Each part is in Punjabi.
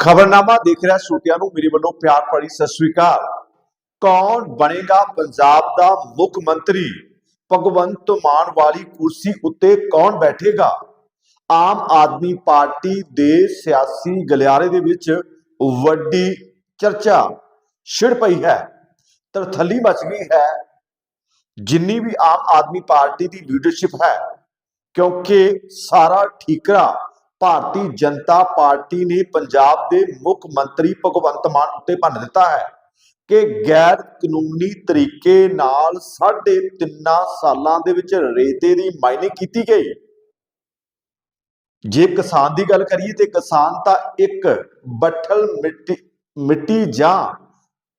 ਖਬਰਨਾਮਾ ਦੇਖ ਰਿਹਾ ਸਰੋਤਿਆਂ ਨੂੰ, ਮੇਰੇ ਵੱਲੋਂ ਪਿਆਰ ਭਰੀ ਸਤਿ ਸ੍ਰੀ ਅਕਾਲ। ਕੌਣ ਬਣੇਗਾ ਪੰਜਾਬ ਦਾ ਮੁੱਖ ਮੰਤਰੀ? ਭਗਵੰਤ ਮਾਨ ਵਾਲੀ ਕੁਰਸੀ ਉੱਤੇ ਕੌਣ ਬੈਠੇਗਾ? ਆਮ ਆਦਮੀ ਪਾਰਟੀ ਦੇ ਸਿਆਸੀ ਗਲਿਆਰੇ ਦੇ ਵਿੱਚ ਵੱਡੀ ਚਰਚਾ ਛਿੜ ਪਈ ਹੈ, ਤਰਥੱਲੀ ਮਚ ਗਈ ਹੈ। ਜਿੰਨੀ ਵੀ ਆਮ ਆਦਮੀ ਪਾਰਟੀ ਦੀ ਲੀਡਰਸ਼ਿਪ ਹੈ, ਕਿਉਂਕਿ ਸਾਰਾ ਠੀਕਰਾ ਭਾਰਤੀ ਜਨਤਾ ਪਾਰਟੀ ਨੇ ਪੰਜਾਬ ਦੇ ਮੁੱਖ ਮੰਤਰੀ ਭਗਵੰਤ ਮਾਨ ਉੱਤੇ ਭੰਨ ਦਿੱਤਾ ਹੈ ਕਿ ਗੈਰ ਕਾਨੂੰਨੀ ਤਰੀਕੇ ਨਾਲ ਸਾਢੇ ਤਿੰਨਾਂ ਸਾਲਾਂ ਦੇ ਵਿੱਚ ਰੇਤੇ ਦੀ ਮਾਈਨਿੰਗ ਕੀਤੀ ਗਈ। ਜੇ ਕਿਸਾਨ ਦੀ ਗੱਲ ਕਰੀਏ ਤੇ ਕਿਸਾਨ ਤਾਂ ਇੱਕ ਬੱਠਲ ਮਿੱਟੀ ਮਿੱਟੀ ਜਾਂ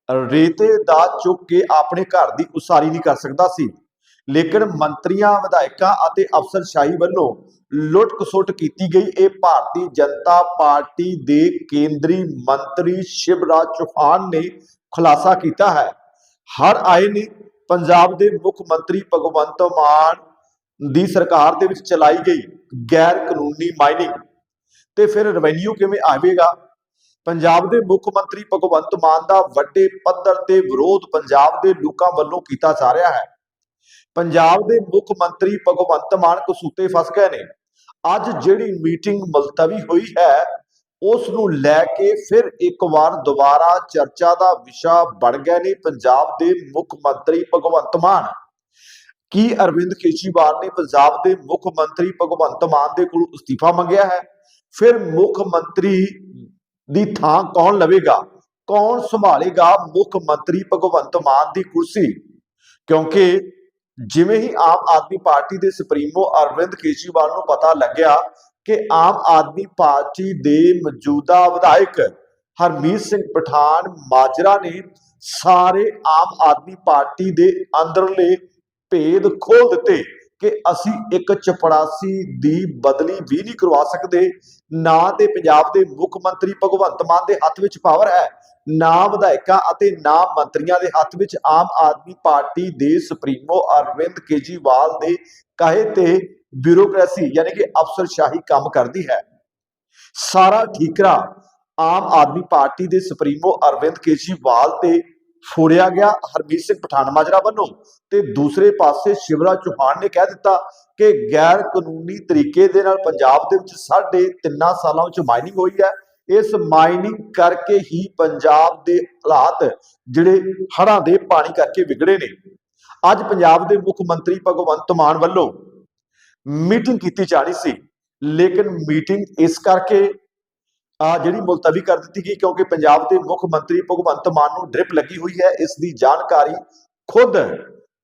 ਰੇਤੇ ਦਾ ਚੁੱਕ ਕੇ ਆਪਣੇ ਘਰ ਦੀ ਉਸਾਰੀ ਨਹੀਂ ਕਰ ਸਕਦਾ ਸੀ। ਲੇਕਿਨ ਮੰਤਰੀਆਂ, ਵਿਧਾਇਕਾਂ ਅਤੇ ਅਫਸਰਸ਼ਾਹੀ ਵੱਲੋਂ ਲੁੱਟ ਖਸੁੱਟ ਕੀਤੀ ਗਈ। ਇਹ ਭਾਰਤੀ ਜਨਤਾ ਪਾਰਟੀ ਦੇ ਕੇਂਦਰੀ ਮੰਤਰੀ ਸ਼ਿਵਰਾਜ ਚੌਹਾਨ ਨੇ ਖੁਲਾਸਾ ਕੀਤਾ ਹੈ। ਹਰ ਆਏ ਨੇ ਪੰਜਾਬ ਦੇ ਮੁੱਖ ਮੰਤਰੀ ਭਗਵੰਤ ਮਾਨ ਦੀ ਸਰਕਾਰ ਦੇ ਵਿੱਚ ਚਲਾਈ ਗਈ ਗੈਰ ਕਾਨੂੰਨੀ ਮਾਈਨਿੰਗ। ਤੇ ਫਿਰ ਰੈਵਨਿਊ ਕਿਵੇਂ ਆਵੇਗਾ? ਪੰਜਾਬ ਦੇ ਮੁੱਖ ਮੰਤਰੀ ਭਗਵੰਤ ਮਾਨ ਦਾ ਵੱਡੇ ਪੱਧਰ ਤੇ ਵਿਰੋਧ ਪੰਜਾਬ ਦੇ ਲੋਕਾਂ ਵੱਲੋਂ ਕੀਤਾ ਜਾ ਰਿਹਾ ਹੈ। ਪੰਜਾਬ ਦੇ ਮੁੱਖ ਮੰਤਰੀ ਭਗਵੰਤ ਮਾਨ ਕਸੂਤੇ ਫਸ ਗਏ ਨੇ। ਅੱਜ ਜਿਹੜੀ ਮੀਟਿੰਗ ਮੁਲਤਵੀ ਹੋਈ ਹੈ, ਉਸ ਨੂੰ ਲੈ ਕੇ ਫਿਰ ਇੱਕ ਵਾਰ ਦੁਬਾਰਾ ਚਰਚਾ ਦਾ ਵਿਸ਼ਾ ਬਣ ਗਏ ਨੇ ਪੰਜਾਬ ਦੇ ਮੁੱਖ ਮੰਤਰੀ ਭਗਵੰਤ ਮਾਨ। ਕੀ ਅਰਵਿੰਦ ਕੇਜਰੀਵਾਲ ਨੇ ਪੰਜਾਬ ਦੇ ਮੁੱਖ ਮੰਤਰੀ ਭਗਵੰਤ ਮਾਨ ਦੇ ਕੋਲ ਅਸਤੀਫਾ ਮੰਗਿਆ ਹੈ? ਫਿਰ ਮੁੱਖ ਮੰਤਰੀ ਦੀ ਥਾਂ ਕੌਣ ਲਵੇਗਾ? ਕੌਣ ਸੰਭਾਲੇਗਾ ਮੁੱਖ ਮੰਤਰੀ ਭਗਵੰਤ ਮਾਨ ਦੀ ਕੁਰਸੀ? ਕਿਉਂਕਿ ਜਿਵੇਂ ਹੀ ਆਮ ਆਦਮੀ ਪਾਰਟੀ ਦੇ ਸੁਪਰੀਮੋ ਅਰਵਿੰਦ ਕੇਜਰੀਵਾਲ ਨੂੰ ਪਤਾ ਲੱਗਿਆ ਕਿ ਆਮ ਆਦਮੀ ਪਾਰਟੀ ਦੇ ਮੌਜੂਦਾ ਵਿਧਾਇਕ ਹਰਮੀਤ ਸਿੰਘ ਪਠਾਨ ਮਾਜਰਾ ਨੇ ਸਾਰੇ ਆਮ ਆਦਮੀ ਪਾਰਟੀ ਦੇ ਅੰਦਰਲੇ ਭੇਦ ਖੋਲ ਦਿੱਤੇ ਕਿ ਅਸੀਂ ਇੱਕ ਚਪੜਾਸੀ ਦੀ ਬਦਲੀ ਵੀ ਨਹੀਂ ਕਰਵਾ ਸਕਦੇ। ਨਾ ਤੇ ਪੰਜਾਬ ਦੇ ਮੁੱਖ ਮੰਤਰੀ ਭਗਵੰਤ ਮਾਨ ਦੇ ਹੱਥ ਵਿੱਚ ਪਾਵਰ ਹੈ। ਨਾ ਵਿਧਾਇਕਾਂ ਅਤੇ ਨਾ ਮੰਤਰੀਆਂ ਦੇ ਹੱਥ ਵਿੱਚ ਆਮ ਆਦਮੀ ਪਾਰਟੀ ਦੇ ਸੁਪਰੀਮੋ ਅਰਵਿੰਦ ਕੇਜੀਵਾਲ ਦੇ ਕਹੇ ਤੇ ਬਿਊਰੋਕ੍ਰੇਸੀ, ਯਾਨੀ ਕਿ ਅਫਸਰਸ਼ਾਹੀ ਕੰਮ ਕਰਦੀ ਹੈ। ਸਾਰਾ ਠੀਕਰਾ ਆਮ ਆਦਮੀ ਪਾਰਟੀ ਦੇ ਸੁਪਰੀਮੋ ਅਰਵਿੰਦ ਕੇਜੀਵਾਲ ਤੇ ਫੋੜਿਆ ਗਿਆ ਹਰਮੀਤ ਸਿੰਘ ਪਠਾਨਮਾਜਰਾ ਵੱਲੋਂ ਤੇ ਦੂਸਰੇ ਪਾਸੇ ਸ਼ਿਵਰਾਜ ਚੌਹਾਨ ਨੇ ਕਹਿ ਦਿੱਤਾ ਕਿ ਗੈਰ ਕਾਨੂੰਨੀ ਤਰੀਕੇ ਦੇ ਨਾਲ ਪੰਜਾਬ ਦੇ ਵਿੱਚ ਸਾਢੇ ਤਿੰਨਾਂ ਸਾਲਾਂ ਵਿੱਚ ਮਾਈਨਿੰਗ ਹੋਈ ਹੈ। ਇਸ ਮਾਈਨਿੰਗ ਕਰਕੇ ਹੀ ਪੰਜਾਬ ਦੇ ਹਾਲਾਤ ਜਿਹੜੇ ਹੜ੍ਹਾਂ ਦੇ ਪਾਣੀ ਕਰਕੇ ਵਿਗੜੇ ਨੇ। ਅੱਜ ਪੰਜਾਬ ਦੇ ਮੁੱਖ ਮੰਤਰੀ ਭਗਵੰਤ ਮਾਨ ਵੱਲੋਂ ਮੀਟਿੰਗ ਕੀਤੀ ਜਾਣੀ ਸੀ, ਲੇਕਿਨ ਮੀਟਿੰਗ ਇਸ ਕਰਕੇ ਆ ਜਿਹੜੀ ਮੁਲਤਵੀ ਕਰ ਦਿੱਤੀ ਗਈ ਕਿਉਂਕਿ ਪੰਜਾਬ ਦੇ ਮੁੱਖ ਮੰਤਰੀ ਭਗਵੰਤ ਮਾਨ ਨੂੰ ਡ੍ਰਿਪ ਲੱਗੀ ਹੋਈ ਹੈ, ਇਸ ਦੀ ਜਾਣਕਾਰੀ ਖੁਦ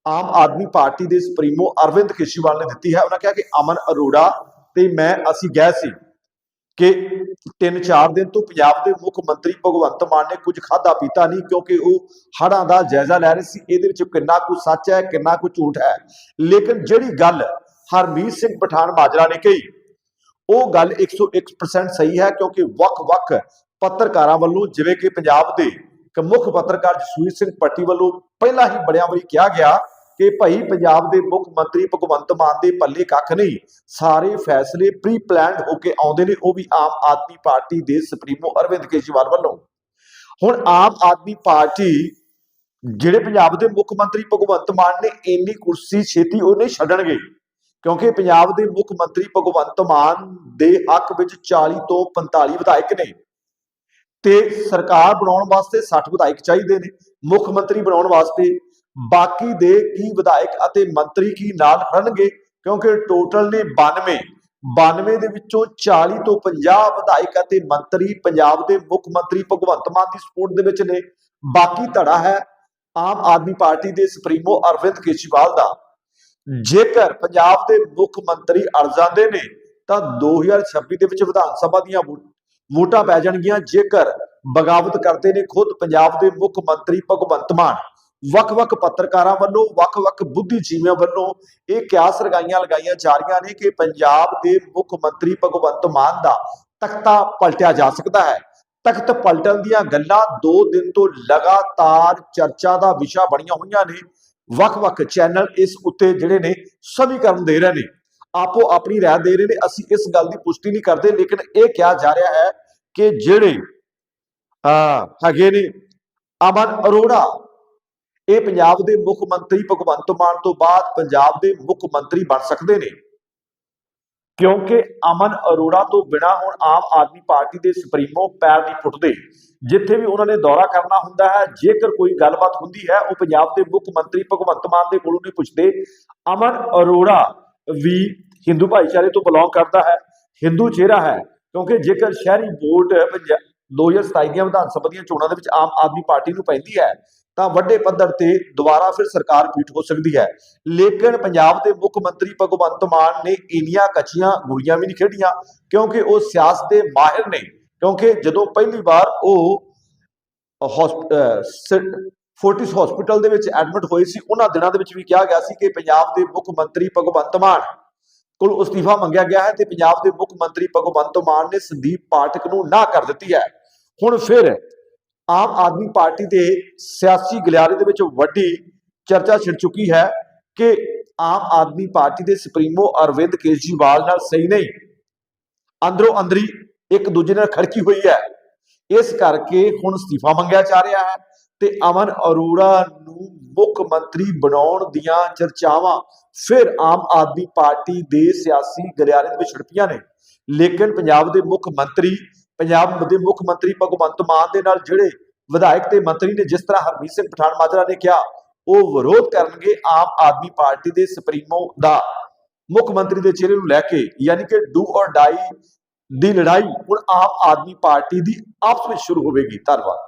ਆਮ ਆਦਮੀ ਪਾਰਟੀ ਦੇ ਸੁਪਰੀਮੋ ਅਰਵਿੰਦ ਕੇਜਰੀਵਾਲ ਨੇ ਦਿੱਤੀ ਹੈ। ਉਹਨਾਂ ਕਿਹਾ ਕਿ ਅਮਨ ਅਰੋੜਾ ਤੇ ਮੈਂ, ਅਸੀਂ ਗਏ ਸੀ। ਕਿ 3-4 ਦਿਨ ਤੋਂ ਪੰਜਾਬ ਦੇ ਮੁੱਖ ਮੰਤਰੀ ਭਗਵੰਤ ਮਾਨ ਨੇ ਕੁਝ ਖਾਦਾ ਪੀਤਾ ਨਹੀਂ ਕਿਉਂਕਿ ਉਹ ਹੜ੍ਹਾਂ ਦਾ ਜਾਇਜ਼ਾ ਲੈ ਰਹੇ ਸੀ। ਇਹਦੇ ਵਿੱਚ ਕਿੰਨਾ ਕੁ ਸੱਚ ਹੈ, ਕਿੰਨਾ ਕੁ ਝੂਠ ਹੈ। ਲੇਕਿਨ ਜਿਹੜੀ ਗੱਲ ਹਰਮੀਤ ਸਿੰਘ ਪਠਾਨ ਮਾਜਰਾ ਨੇ ਕਹੀ, ਉਹ ਗੱਲ 101% ਸਹੀ ਹੈ ਕਿਉਂਕਿ ਵੱਖ-ਵੱਖ ਪੱਤਰਕਾਰਾਂ ਵੱਲੋਂ ਜਿਵੇਂ ਕਿ ਪੰਜਾਬ ਦੇ ਮੁੱਖ ਪੱਤਰਕਾਰ ਜਸਵੀਰ ਸਿੰਘ ਪੱਟੀ ਵੱਲੋਂ ਪਹਿਲਾਂ ਹੀ ਬੜਿਆਂ ਵਾਰੀ ਕਿਹਾ ਗਿਆ ਕਿ ਭਾਈ ਪੰਜਾਬ ਦੇ ਮੁੱਖ ਮੰਤਰੀ ਭਗਵੰਤ ਮਾਨ ਦੇ ਪੱਲੇ ਕੱਖ ਨਹੀਂ। ਸਾਰੇ ਫੈਸਲੇ ਪ੍ਰੀ ਪਲਾਨਡ ਹੋ ਕੇ ਆਉਂਦੇ ਨੇ, ਉਹ ਵੀ ਆਮ ਆਦਮੀ ਪਾਰਟੀ ਦੇ ਸੁਪਰੀਮੋ ਅਰਵਿੰਦ ਕੇਜਰੀਵਾਲ ਵੱਲੋਂ। ਹੁਣ ਆਮ ਆਦਮੀ ਪਾਰਟੀ, ਜਿਹੜੇ ਪੰਜਾਬ ਦੇ ਮੁੱਖ ਮੰਤਰੀ ਭਗਵੰਤ ਮਾਨ ਨੇ, ਇੰਨੀ ਕੁਰਸੀ ਛੇਤੀ ਉਹ ਨਹੀਂ ਛੱਡਣਗੇ। ਕਿਉਂਕਿ ਪੰਜਾਬ ਦੇ ਮੁੱਖ ਮੰਤਰੀ ਭਗਵੰਤ ਮਾਨ ਦੇ ਹੱਕ ਵਿੱਚ 40 ਤੋਂ 45 ਵਿਧਾਇਕ ਨੇ। ਤੇ ਸਰਕਾਰ ਬਣਾਉਣ ਵਾਸਤੇ 60 ਵਿਧਾਇਕ ਚਾਹੀਦੇ ਨੇ। ਮੁੱਖ ਮੰਤਰੀ ਬਣਾਉਣ ਵਾਸਤੇ ਬਾਕੀ ਦੇ ਕੀ ਵਿਧਾਇਕ ਅਤੇ ਮੰਤਰੀ ਕੀ ਨਾਲ ਖੜਨਗੇ? ਕਿਉਂਕਿ ਟੋਟਲ ਨੇ 92 92 ਦੇ ਵਿੱਚੋਂ 40 ਤੋਂ 50 ਵਿਧਾਇਕ ਅਤੇ ਮੰਤਰੀ ਪੰਜਾਬ ਦੇ ਮੁੱਖ ਮੰਤਰੀ ਭਗਵੰਤ ਮਾਨ ਦੀ ਸਪੋਰਟ ਦੇ ਵਿੱਚ ਨੇ। ਬਾਕੀ ਧੜਾ ਹੈ ਆਮ ਆਦਮੀ ਪਾਰਟੀ ਦੇ ਸੁਪਰੀਮੋ ਅਰਵਿੰਦ ਕੇਜਰੀਵਾਲ ਦਾ। ਜੇਕਰ ਪੰਜਾਬ ਦੇ ਮੁੱਖ ਮੰਤਰੀ ਅੜ ਜਾਂਦੇ ਨੇ, ਤਾਂ 2026 ਦੇ ਵਿੱਚ ਵਿਧਾਨ ਸਭਾ ਦੀਆਂ ਵੋਟਾਂ ਪੈ ਜਾਣਗੀਆਂ। ਜੇਕਰ ਬਗਾਵਤ ਕਰਦੇ ਨੇ ਖੁਦ ਪੰਜਾਬ ਦੇ ਮੁੱਖ ਮੰਤਰੀ ਭਗਵੰਤ ਮਾਨ। ਵੱਖ-ਵੱਖ ਪੱਤਰਕਾਰਾਂ ਵੱਲੋਂ, ਵੱਖ-ਵੱਖ ਬੁੱਧੀਜੀਵੀਆਂ ਵੱਲੋਂ ਇਹ ਕਿਆਸ ਲਗਾਈਆਂ ਲਗਾਈਆਂ ਜਾ ਰਹੀਆਂ ਨੇ ਕਿ ਪੰਜਾਬ ਦੇ ਮੁੱਖ ਮੰਤਰੀ ਭਗਵੰਤ ਮਾਨ ਦਾ ਤਖਤਾ ਪਲਟਿਆ ਜਾ ਸਕਦਾ ਹੈ। ਤਖਤ ਪਲਟਣ ਦੀਆਂ ਗੱਲਾਂ 2 ਦਿਨ ਤੋਂ ਲਗਾਤਾਰ ਚਰਚਾ ਦਾ ਵਿਸ਼ਾ ਬਣੀਆਂ ਹੋਈਆਂ ਨੇ। ਵੱਖ-ਵੱਖ ਚੈਨਲ ਇਸ ਉੱਤੇ ਜਿਹੜੇ ਨੇ ਸਮੀਕਰਨ ਦੇ ਰਹੇ ਨੇ। ਆਪੋ ਆਪਣੀ ਰਾਏ ਦੇ ਰਹੇ ਨੇ। ਅਸੀਂ ਇਸ ਗੱਲ ਦੀ ਪੁਸ਼ਟੀ ਨਹੀਂ ਕਰਦੇ, ਲੇਕਿਨ ਇਹ ਕਿਹਾ ਜਾ ਰਿਹਾ ਹੈ ਕਿ ਜਿਹੜੇ ਹਾਂ ਹੈਗੇ ਨੇ ਅਮਨ ਅਰੋੜਾ ਇਹ ਪੰਜਾਬ ਦੇ ਮੁੱਖ ਮੰਤਰੀ ਭਗਵੰਤ ਮਾਨ ਤੋਂ ਬਾਅਦ ਪੰਜਾਬ ਦੇ ਮੁੱਖ ਮੰਤਰੀ ਬਣ ਸਕਦੇ ਨੇ। ਕਿਉਂਕਿ ਅਮਨ ਅਰੋੜਾ ਤੋਂ ਬਿਨਾ ਹੁਣ ਆਮ ਆਦਮੀ ਪਾਰਟੀ ਦੇ ਸੁਪਰੀਮੋ ਪੈਰ ਨਹੀਂ ਪੁੱਟਦੇ ਜਿੱਥੇ ਵੀ ਉਹਨਾਂ ਨੇ ਦੌਰਾ ਕਰਨਾ ਹੁੰਦਾ ਹੈ, ਜੇਕਰ ਕੋਈ ਗੱਲਬਾਤ ਹੁੰਦੀ ਹੈ, ਉਹ ਪੰਜਾਬ ਦੇ ਮੁੱਖ ਮੰਤਰੀ ਭਗਵੰਤ ਮਾਨ ਦੇ ਕੋਲੋਂ ਨਹੀਂ ਪੁੱਛਦੇ। ਅਮਨ ਅਰੋੜਾ ਵੀ ਹਿੰਦੂ ਭਾਈਚਾਰੇ ਤੋਂ ਬਿਲੋਂਗ ਕਰਦਾ ਹੈ, ਹਿੰਦੂ ਚਿਹਰਾ ਹੈ, ਕਿਉਂਕਿ ਜੇਕਰ ਸ਼ਹਿਰੀ ਵੋਟ, ਪੰਜਾ- 2027 ਦੀਆਂ ਵਿਧਾਨ ਸਭਾ ਦੀਆਂ ਚੋਣਾਂ ਦੇ ਵਿੱਚ ਆਮ ਆਦਮੀ ਪਾਰਟੀ ਨੂੰ ਪੈਂਦੀ ਹੈ, ਤਾਂ ਵੱਡੇ ਪੱਧਰ ਤੇ ਦੁਬਾਰਾ ਫਿਰ ਸਰਕਾਰ ਪੀਠ ਹੋ ਸਕਦੀ ਹੈ। ਲੇਕਿਨ ਪੰਜਾਬ ਦੇ ਮੁੱਖ ਮੰਤਰੀ ਭਗਵੰਤ ਮਾਨ ਨੇ ਇੰਨੀਆਂ ਕੱਚੀਆਂ ਗੋਲੀਆਂ ਵੀ ਨਹੀਂ ਖੇਡੀਆਂ, ਕਿਉਂਕਿ ਉਹ ਸਿਆਸਤ ਦੇ ਮਾਹਿਰ ਨੇ। ਕਿਉਂਕਿ ਜਦੋਂ ਪਹਿਲੀ ਵਾਰ ਉਹ ਫੋਰਟਿਸ ਹਸਪੀਟਲ ਦੇ ਵਿੱਚ ਐਡਮਿਟ ਹੋਏ ਸੀ, ਉਹਨਾਂ ਦਿਨਾਂ ਦੇ ਵਿੱਚ ਵੀ ਕਿਹਾ ਗਿਆ ਸੀ ਕਿ ਪੰਜਾਬ ਦੇ ਮੁੱਖ ਮੰਤਰੀ ਭਗਵੰਤ ਮਾਨ ਕੋਲ ਅਸਤੀਫਾ ਮੰਗਿਆ ਗਿਆ ਹੈ ਤੇ ਪੰਜਾਬ ਦੇ ਮੁੱਖ ਮੰਤਰੀ ਭਗਵੰਤ ਮਾਨ ਨੇ ਸੰਦੀਪ ਪਾਠਕ ਨੂੰ ਨਾ ਕਰ ਦਿੱਤੀ ਹੈ। ਹੁਣ ਫਿਰ ਆਮ ਆਦਮੀ ਪਾਰਟੀ ਦੇ ਸਿਆਸੀ ਗਲਿਆਰੇ ਦੇ ਵਿੱਚ ਵੱਡੀ ਚਰਚਾ ਛਿੜ ਚੁੱਕੀ ਹੈ ਕਿ ਆਮ ਆਦਮੀ ਪਾਰਟੀ ਦੇ ਸੁਪਰੀਮੋ ਅਰਵਿੰਦ ਕੇਜਰੀਵਾਲ ਨਾਲ ਸਹੀ ਨਹੀਂ। ਅੰਦਰੋਂ ਅੰਦਰੀ ਇੱਕ ਦੂਜੇ ਨਾਲ ਖੜਕੀ ਹੋਈ ਹੈ। ਇਸ ਕਰਕੇ ਹੁਣ ਅਸਤੀਫਾ ਮੰਗਿਆ ਜਾ ਰਿਹਾ ਹੈ ਤੇ ਅਮਨ ਅਰੋੜਾ ਨੂੰ ਮੁੱਖ ਮੰਤਰੀ ਬਣਾਉਣ ਦੀਆਂ ਚਰਚਾਵਾਂ ਫਿਰ ਆਮ ਆਦਮੀ ਪਾਰਟੀ ਦੇ ਸਿਆਸੀ ਗਲਿਆਰੇ ਦੇ ਵਿੱਚ ਛਿੜਪੀਆਂ ਨੇ। ਲੇਕਿਨ ਪੰਜਾਬ ਦੇ ਮੁੱਖ ਮੰਤਰੀ ਪੰਜਾਬ ਦੇ ਮੁੱਖ ਮੰਤਰੀ ਭਗਵੰਤ ਮਾਨ ਦੇ ਨਾਲ ਜਿਹੜੇ ਵਿਧਾਇਕ ਤੇ ਮੰਤਰੀ ਨੇ ਜਿਸ ਤਰ੍ਹਾਂ ਹਰਮੀਤ ਸਿੰਘ ਪਠਾਨ ਮਾਜਰਾ ਨੇ ਕਿਹਾ, ਉਹ ਵਿਰੋਧ ਕਰਨਗੇ ਆਮ ਆਦਮੀ ਪਾਰਟੀ ਦੇ ਸੁਪਰੀਮੋ ਦਾ। ਮੁੱਖ ਮੰਤਰੀ ਦੇ ਚਿਹਰੇ ਨੂੰ ਲੈ ਕੇ ਯਾਨੀ ਕਿ ਡੂ ਔਰ ਡਾਈ ਦੀ ਲੜਾਈ ਹੁਣ ਆਮ ਆਦਮੀ ਪਾਰਟੀ ਦੀ ਆਪਸ ਵਿੱਚ ਸ਼ੁਰੂ ਹੋਵੇਗੀ। ਧੰਨਵਾਦ।